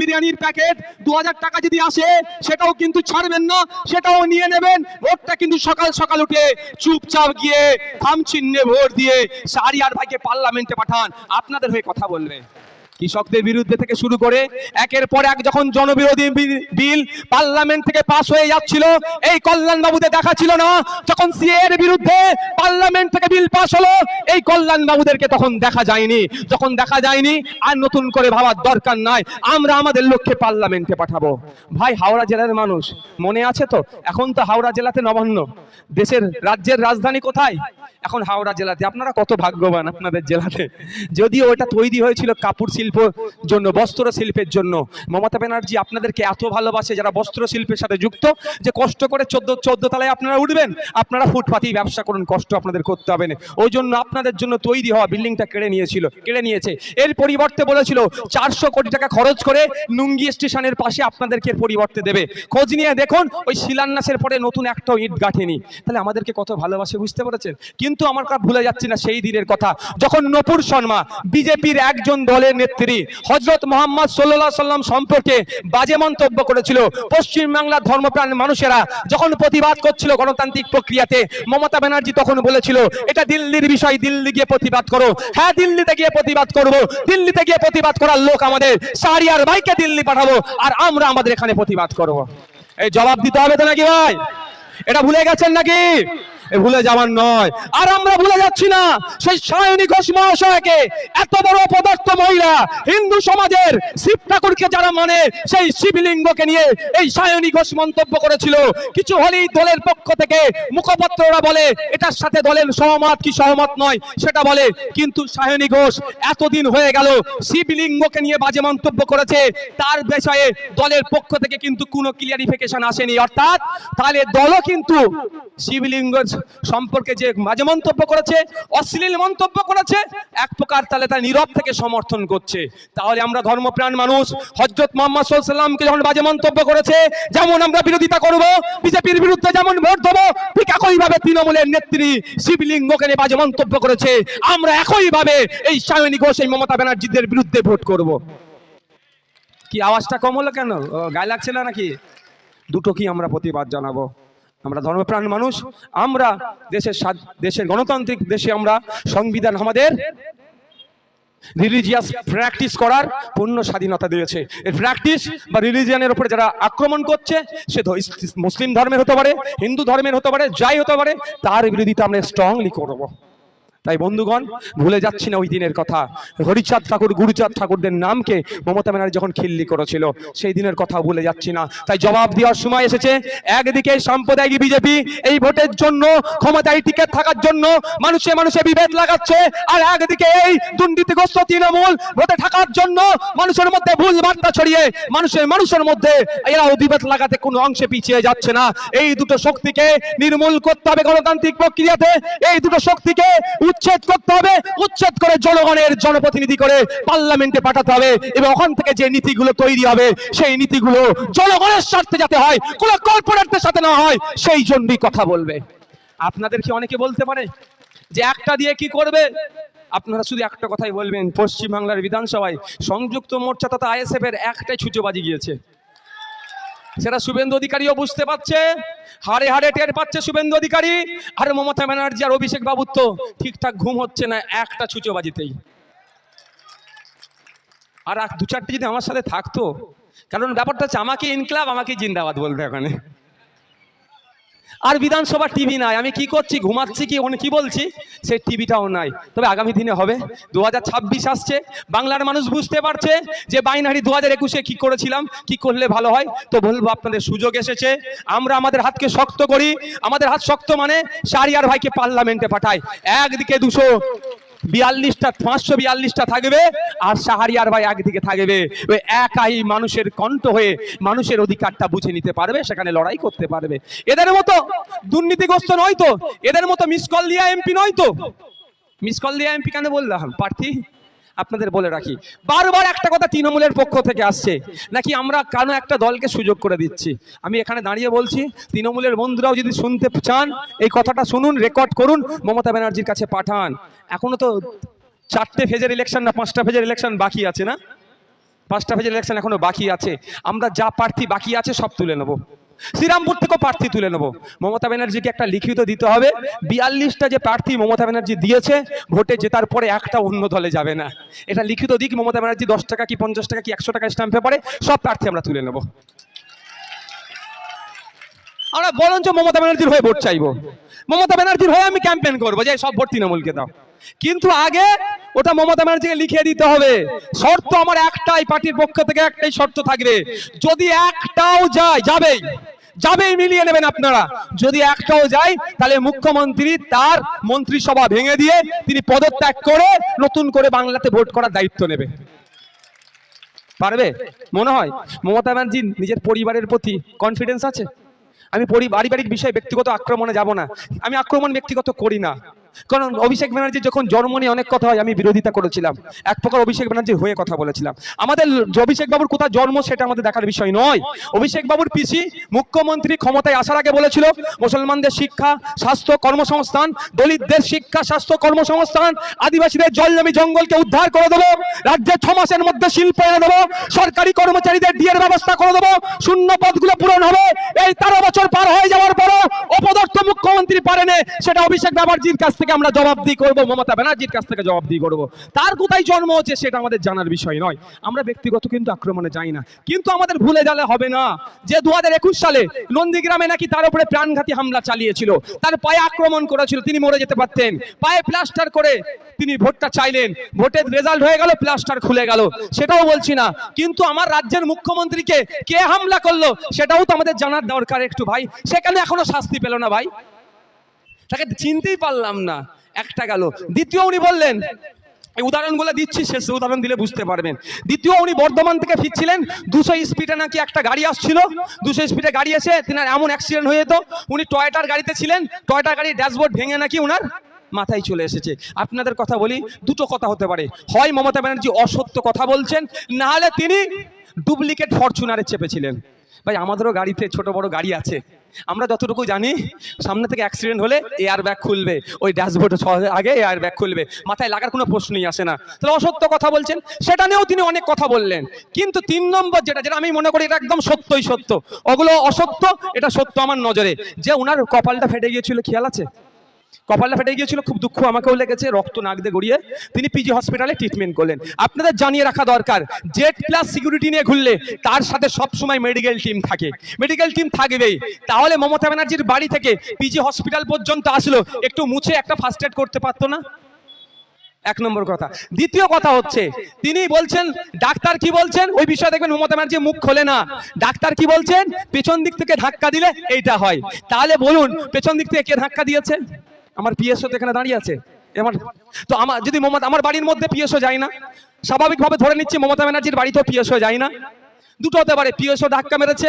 বিরিয়ানির প্যাকেট দু হাজার টাকা যদি আসে, সেটাও কিন্তু ছাড়বেন না, সেটাও নিয়ে নেবেন। ভোটটা কিন্তু সকাল সকাল উঠে চুপচাপ গিয়ে থাম চিহ্নে ভোট দিয়ে সারিয়ার ভাইকে পার্লামেন্টে পাঠান। আপনাদের হয়ে কথা বলবে। কৃষকদের বিরুদ্ধে থেকে শুরু করে একের পর এক যখন জনবিরোধী বিল পার্লামেন্ট থেকে পাশ হয়ে যাচ্ছিল, এই কল্যাণ বাবুদের দেখা ছিল না। যখন সিএ এর বিরুদ্ধে পার্লামেন্ট থেকে বিল পাশ হলো, এই কল্যাণ বাবুদেরকে তখন দেখা যায়নি। যখন দেখা যায়নি, আর নতুন করে ভাবার দরকার নাই। আমরা আমাদের লক্ষ্যে পার্লামেন্টে পাঠাবো। ভাই, হাওড়া জেলার মানুষ, মনে আছে তো? এখন তো হাওড়া জেলাতে নবান্ন। দেশের রাজ্যের রাজধানী কোথায়? এখন হাওড়া জেলাতে। আপনারা কত ভাগ্যবান আপনাদের জেলাতে। যদিও ওটা তৈরি হয়েছিল কাপড় শিল্প জন্য বস্ত্র শিল্পের জন্য। মমতা ব্যানার্জি আপনাদেরকে এত ভালোবাসে, যারা বস্ত্র শিল্পের সাথে যুক্ত, যে কষ্ট করে চোদ্দ চোদ্দ তলায় আপনারা উঠবেন, আপনারা ফুটপাতেই ব্যবসা করুন, কষ্ট আপনাদের করতে হবে না। ওই জন্য আপনাদের জন্য তৈরি হওয়া বিল্ডিংটা কেড়ে নিয়েছিল, কেড়ে নিয়েছে। এর পরিবর্তে বলেছিল, চারশো কোটি টাকা খরচ করে নুঙ্গি স্টেশনের পাশে আপনাদেরকে পরিবর্তে দেবে। খোঁজ নিয়ে দেখুন, ওই শিলান্যাসের পরে নতুন একটাও ইট গাঁথেনি। তাহলে আমাদেরকে কত ভালোবাসে বুঝতে পেরেছেন? কিন্তু আমার কাছে ভুলে যাচ্ছি না সেই দিনের কথা। যখন নপুর শর্মা, বিজেপির একজন দলের নেত্রী হজরত মোহাম্মদ সাল্লাহ সাল্লাম সম্পর্কে বাজে মন্তব্য করেছিল। পশ্চিমবাংলার ধর্মপ্রাণ মানুষেরা যখন প্রতিবাদ করছিল গণতান্ত্রিক প্রক্রিয়াতে, মমতা ব্যানার্জি তখন বলেছিল, এটা দিল্লির বিষয়, দিল্লি গিয়ে প্রতিবাদ করো। হ্যাঁ দিল্লিতে গিয়ে প্রতিবাদ করব। দিল্লিতে গিয়ে প্রতিবাদ করার লোক আমাদের। সারিয়ার ভাইকে দিল্লি পাঠাবো আর আমরা আমাদের এখানে প্রতিবাদ করব। এই জবাব দিতে হবে তো নাকি ভাই? এটা ভুলে গেছেন নাকি? ভুলে যাওয়ার নয়। আর আমরা ভুলে যাচ্ছি না, সেই সায়নী ঘোষ মহাশয়কে এত বড় পদার্থ মহিলা হিন্দু সমাজের শিব ঠাকুরকে যারা মানে সেই শিবলিঙ্গকে নিয়ে এই সায়নী ঘোষ মন্তব্য করেছিল। কিছু হলেই দলের পক্ষ থেকে মুখপত্ররা বলে, এটার সাথে দলের সহমত কি সহমত নয়, সেটা বলে, কিন্তু সায়নী ঘোষ এতদিন হয়ে গেল শিবলিঙ্গকে নিয়ে বাজে মন্তব্য করেছে, তার বিষয়ে দলের পক্ষ থেকে কিন্তু কোনো ক্লিয়ারিফিকেশন আসেনি। অর্থাৎ তাহলে দলও কিন্তু শিবলিঙ্গ সম্পর্কে যে বাজে মন্তব্য করেছে, অশ্লীল মন্তব্য করেছে, এক প্রকার তাহলে তার নীরব থেকে সমর্থন করছে। তাহলে আমরা ধর্মপ্রাণ মানুষ হজরত মোহাম্মদ সাল্লামকে যখন বাজে মন্তব্য করেছে, যেমন আমরা বিরোধিতা করব, বিজেপির বিরুদ্ধে যেমন ভোট দেবো, ঠিক একইভাবে তৃণমূলের নেত্রী শিবলিঙ্গকে নিয়ে বাজে মন্তব্য করেছে, আমরা একইভাবে এই সায়নী ঘোষ, এই মমতা ব্যানার্জিদের বিরুদ্ধে ভোট করব। কি আওয়াজটা কম হলো কেন? গায়ে লাগছে না নাকি? দুটো কি আমরা প্রতিবাদ জানাব? আমরা ধর্মপ্রাণ মানুষ, আমরা দেশের দেশের গণতান্ত্রিক দেশে আমরা সংবিধান আমাদের রিলিজিয়াস প্র্যাকটিস করার পূর্ণ স্বাধীনতা দিয়েছে। এর প্র্যাকটিস বা রিলিজিয়ানের উপরে যারা আক্রমণ করছে, সে মুসলিম ধর্মের হতে পারে, হিন্দু ধর্মের হতে পারে, যাই হতে পারে, তার বিরোধিতা আমরা স্ট্রংলি করব। তাই বন্ধুগণ, ভুলে যাচ্ছি না ওই দিনের কথা। হরিচাঁদ ঠাকুর, গুরুচাঁদ ঠাকুরদের নামকে মমতা ব্যানার্জি যখন খিল্লি করেছিল, সেই দিনের কথা ভুলে যাচ্ছি না। তাই জবাব দেওয়ার সময় এসেছে, একদিকে সাম্প্রদায়িক বিজেপি এই ভোটের জন্য, ক্ষমতায় টিকে থাকার জন্য মানুষে মানুষে বিভেদ লাগাচ্ছে, আর একদিকে এই দুর্নীতিগ্রস্ত তৃণমূল ভোটে থাকার জন্য মানুষের মধ্যে ভুল বার্তা ছড়িয়ে, মানুষের মানুষের মধ্যে এরাও বিভেদ লাগাতে কোনো অংশে পিছিয়ে যাচ্ছে না। এই দুটো শক্তিকে নির্মূল করতে হবে গণতান্ত্রিক প্রক্রিয়াতে, এই দুটো শক্তিকে উচ্ছেদ করতে হবে। উচ্ছেদ করে জনগণের জনপ্রতিনিধি করে পার্লামেন্টে পাঠাতে হবে এবং ওখান থেকে যে নীতিগুলো তৈরি হবে, সেই নীতিগুলো জনগণের স্বার্থে যাতে হয়, কোনো কর্পোরেটদের সাথে না হয়, সেই জন্যই কথা বলবে। আপনাদের কি অনেকে বলতে পারে যে একটা দিয়ে কি করবে? আপনারা শুধু একটা কথাই বলবেন, পশ্চিমবাংলার বিধানসভায় সংযুক্ত মোর্চা তথা আইএসএফ এর একটাই ছুচোবাজি গিয়েছে। সেটা শুভেন্দু অধিকারীও বুঝতে পারছে। হাড়ে হারে টের পাচ্ছে শুভেন্দু অধিকারী। আর মমতা ব্যানার্জি আর অভিষেক বাবুর তো ঠিকঠাক ঘুম হচ্ছে না, একটা ছুচোবাজিতেই। আর দু চারটি যদি আমার সাথে থাকতো, কারণ ব্যাপারটা হচ্ছে আমাকে ইনকলাব, আমাকে জিন্দাবাদ বলতে এখানে আর বিধানসভা টিভি নাই। আমি কি করছি? ঘুমাচ্ছি কি? ওখানে কি বলছি? সেই টিভিটাও নাই। তবে আগামী দিনে হবে। দু হাজার ছাব্বিশ আসছে। বাংলার মানুষ বুঝতে পারছে যে বাইনারি দু হাজার একুশে কী করেছিলাম, কি করলে ভালো হয়। তো বলব আপনাদের, সুযোগ এসেছে। আমরা আমাদের হাতকে শক্ত করি। আমাদের হাত শক্ত মানে সারিয়ার ভাইকে পার্লামেন্টে পাঠাই একদিকে দুশো বিয়াল্লিশটা, পাঁচশো বিয়াল্লিশটা থাকবে আর সাহারিয়ার ভাই একদিকে থাকবে। ওই একাই মানুষের কণ্ঠ হয়ে মানুষের অধিকারটা বুঝে নিতে পারবে, সেখানে লড়াই করতে পারবে। এদের মতো দুর্নীতিগ্রস্ত নয় তো, এদের মতো মিস কল দিয়া এমপি নয় তো। মিস কল দিয়া এমপি কেন বললাম? প্রার্থী আপনাদের বলে রাখি। বারবার একটা কথা তৃণমূলের পক্ষ থেকে আসছে, নাকি আমরা কেন একটা দলকে সুযোগ করে দিচ্ছি? আমি এখানে দাঁড়িয়ে বলছি, তৃণমূলের বন্ধুরাও যদি শুনতে চান, এই কথাটা শুনুন রেকর্ড করুন, মমতা ব্যানার্জির কাছে পাঠান। এখনও তো চারটে ফেজের ইলেকশন না, পাঁচটা ফেজের ইলেকশন বাকি আছে না? পাঁচটা ফেজের ইলেকশন এখনও বাকি আছে। আমরা যা প্রার্থী বাকি আছে সব তুলে নেব। শ্রীরামপুর থেকেও প্রার্থী তুলে নেব। মমতা ব্যানার্জিকে একটা লিখিত দিতে হবে। বিয়াল্লিশটা যে প্রার্থী মমতা ব্যানার্জি দিয়েছে, ভোটে জেতার পরে একটা অন্য দলে যাবে না। এটা লিখিত দিক, মমতা ব্যানার্জি দশ টাকা কি পঞ্চাশ টাকা কি একশো টাকা স্ট্যাম্প পেপারে সব প্রার্থী আমরা তুলে নেব। আমরা বরঞ্চ মমতা ব্যানার্জির হয়ে ভোট চাইব। মমতা ব্যানার্জির হয়ে আমি ক্যাম্পেইন করব, যে সব ভোট তৃণমূলকে দাও। কিন্তু আগে ওটা মমতা ব্যানার্জিকে লিখে দিতে হবে। শর্ত আমার একটাই, পার্টির পক্ষ থেকে একটাই শর্ত থাকবে। যদি একটাও যায়, যাবেই। যাবেই মিলিয়ে নেবেন আপনারা। যদি একটাও যায়, তাহলে মুখ্যমন্ত্রী তার মন্ত্রিসভা ভেঙে দিয়ে তিনি পদত্যাগ করে নতুন করে বাংলাতে ভোট করার দায়িত্ব নেবে। পারবে? মনে হয়? মমতা ব্যানার্জি নিজের পরিবারের প্রতি কনফিডেন্স আছে? আমি পরিবারিক বিষয়ে ব্যক্তিগত আক্রমণে যাব না। আমি আক্রমণ ব্যক্তিগত করি না। কারণ অভিষেক ব্যানার্জি যখন জন্ম নিয়ে অনেক কথা হয়, আমি বিরোধিতা করেছিলাম। এক প্রকার অভিষেক ব্যানার্জির হয়ে কথা বলেছিলাম। আমাদের অভিষেক বাবুর কোথায় জন্ম সেটা আমাদের দেখার বিষয় নয়। অভিষেক বাবুর পিসি মুখ্যমন্ত্রী ক্ষমতায় আসার আগে বলেছিল, মুসলমানদের শিক্ষা, স্বাস্থ্য কর্মসংস্থান, দলিতদের শিক্ষা, স্বাস্থ্য কর্মসংস্থান, আদিবাসীদের জল জমি জঙ্গলকে উদ্ধার করে দেবো, রাজ্যে ছ মাসের মধ্যে শিল্প এনে দেবো, সরকারি কর্মচারীদের ডিএর ব্যবস্থা করে দেবো, শূন্য পদগুলো পূরণ হবে। এই তেরো বছর পার হয়ে যাওয়ার পরও অপদর্থ মুখ্যমন্ত্রী পারেনি, সেটা অভিষেক ব্যানার্জির কাছ থেকে আমরা জবাবদিহি করব, মমতা ব্যানার্জির কাছ থেকে জবাবদিহি করব। তার কোথায় জন্ম হচ্ছে সেটা আমাদের জানার বিষয় নয়। আমরা ব্যক্তিগত কিন্তু আক্রমণে যাই না। কিন্তু আমাদের ভুলে গেলে হবে না যে দুহাজার একুশ সালে নন্দীগ্রামে নাকি তার উপরে প্রাণঘাতী হামলা চালিয়েছিল। তার পায়ে আক্রমণ করেছিল, তিনি মরে যেতে পারতেন। পায়ে প্লাস্টার করে তিনি ভোটটা চাইলেন। ভোটের রেজাল্ট হয়ে গেল, প্লাস্টার খুলে গেল। সেটাও বলছি না। কিন্তু আমার রাজ্যের মুখ্যমন্ত্রীকে কে হামলা করল, সেটাও তো আমাদের জানার দরকার একটু ভাই। সেখানে এখনও শাস্তি পেল না ভাই। তাকে চিনতেই পারলাম না। একটা গেল। দ্বিতীয় উনি বললেন, এই উদাহরণগুলো দিচ্ছি, শেষ উদাহরণ দিলে বুঝতে পারবেন। দ্বিতীয় উনি বর্ধমান থেকে ফিরছিলেন, দুশো স্পিডে নাকি একটা গাড়ি আসছিল। দুশো স্পিডে গাড়ি এসে তিনার এমন অ্যাক্সিডেন্ট হয়ে যেত। উনি টয়টার গাড়িতে ছিলেন, টয়টার গাড়ির ড্যাশবোর্ড ভেঙে নাকি উনার মাথায় চলে এসেছে। আপনাদের কথা বলি, দুটো কথা হতে পারে। হয় মমতা ব্যানার্জি অসত্য কথা বলছেন না হলে তিনি ডুপ্লিকেট ফরচুনারে চেপেছিলেন। ভাই, আমাদেরও গাড়িতে ছোট বড় গাড়ি আছে। আমরা যতটুকু জানি, সামনে থেকে অ্যাক্সিডেন্ট হলে এয়ার ব্যাগ খুলবে। ওই ড্যাশবোর্ডে আগে এয়ার ব্যাগ খুলবে। মাথায় লাগার কোনো প্রশ্নই আসে না। তাহলে অসত্য কথা বলছেন। সেটা নিয়েও তিনি অনেক কথা বললেন। কিন্তু তিন নম্বর যেটা যেটা আমি মনে করি এটা একদম সত্যই সত্য। ওগুলো অসত্য, এটা সত্য আমার নজরে। যে ওনার কপালটা ফেটে গিয়েছিল, খেয়াল আছে? কপালটা ফেটে গিয়েছিল, খুব দুঃখ আমাকেও লেগেছে, রক্ত নাক দিয়ে গড়িয়ে। তিনি পিজি হসপিটালে ট্রিটমেন্ট করলেন। আপনাদের জানিয়ে রাখা দরকার জেড প্লাস সিকিউরিটি নিয়ে ঘুরলে তার সাথে সব সময় মেডিকেল টিম থাকে। মেডিকেল টিম থাকবেই। তাহলে মমতা ব্যানার্জির বাড়ি থেকে পিজি হসপিটাল পর্যন্ত আসলো, একটু মুছে একটা ফার্স্ট এড করতে পারতো না? এক নম্বর কথা। দ্বিতীয় কথা হচ্ছে, তিনি বলছেন, ডাক্তার কি বলছেন? ওই বিষয়ে দেখবেন মমতা ব্যানার্জি মুখ খোলে না। ডাক্তার কি বলছেন? পেছন দিক থেকে ধাক্কা দিলে এইটা হয়। তাহলে বলুন, পেছন দিক থেকে কে ধাক্কা দিয়েছে? আমার পিএসও তো এখানে দাঁড়িয়ে আছে। আমার তো আমার যদি মমতা আমার বাড়ির মধ্যে পিএসও যায় না, স্বাভাবিকভাবে ধরে নিচ্ছি মমতা ব্যানার্জির বাড়িতেও পিএসও যায় না। দুটো হতে পারে, পিএসও ধাক্কা মেরেছে।